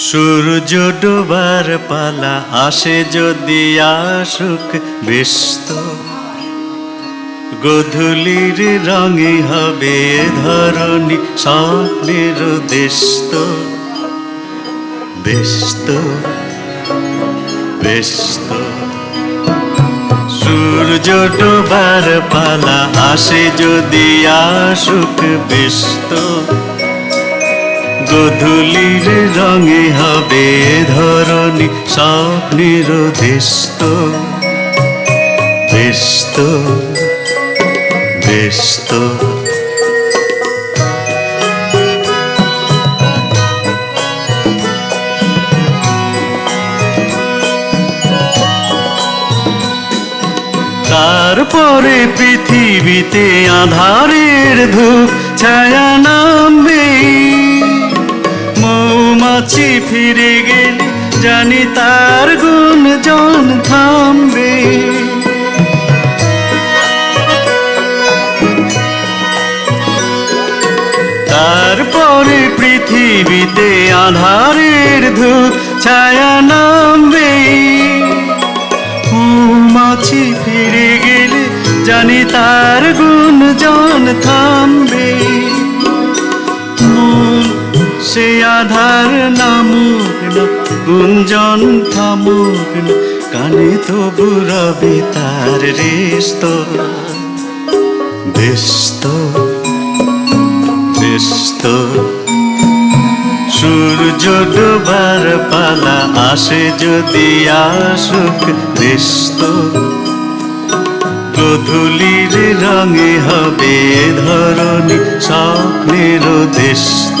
সূর্য ডোবার পালা, আসে যদি আসুক ব্যস্ত গধূলির রঙে হবে ধরণী স্বপ্নের দেস্ত ব্যস্ত ব্যস্ত সূর্য ডোবার পালা, আসে যদি আসুক ব্যস্ত গধূলির রঙে হবে ধরণী স্বপ্নের দেস্ত ব্যস্ত ব্যস্ত তারপরে পৃথিবীতে আধারের ধূপ ছায়া নামবে মৌমাছি ফিরে গেলে জানি তার গুণজন থামবে। তারপরে পৃথিবীতে আধারের ধূপ ছায়া নামবে। মাছি ফিরে গেলে জানি তার গুণজন থামবে। আধার নামুক না, গুঞ্জন থামুক না, কানে তো বুড়াবে তার রেস্ত ব্যস্ত ব্যস্ত সূর্য ডোবার পালা আসে যদি আসুক ব্যস্ত গধূলির রঙে হবে ধরণী স্বপ্নের দেস্ত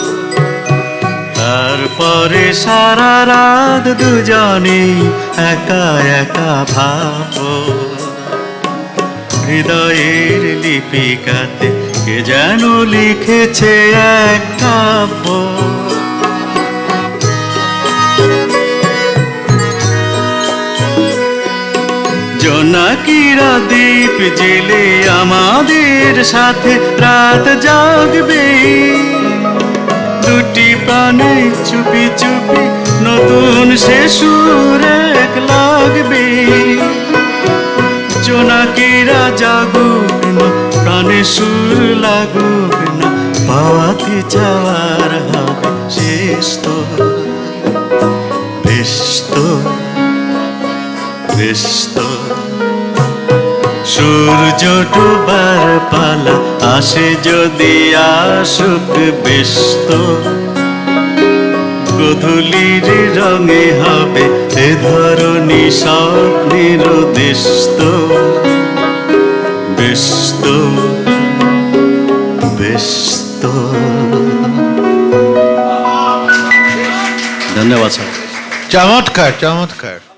তারপরে সারা রাত দুজনে একা একা ভাবো। হৃদয়ের লিপিকাতে কে যেন লিখেছে এক কাব্য। জোনাকিরা দ্বীপ জেলে আমাদের সাথে রাত জাগবে। দুটি প্রাণে চুপি চুপি নতুন সে সুর এক লাগবে। জোনাকিরা জাগুক না প্রাণে সুর লাগুক না, পাওয়াতে যাওয়ার হবে শেষ তো। সূর্য ডোবার পালা, আসে যদি আসুক ব্যস্ত গধূলির রঙে হবে এ ধরণী স্বপ্নের দেস্ত ব্যস্ত ব্যস্ত। ধন্যবাদ স্যার। চমৎকার চমৎকার।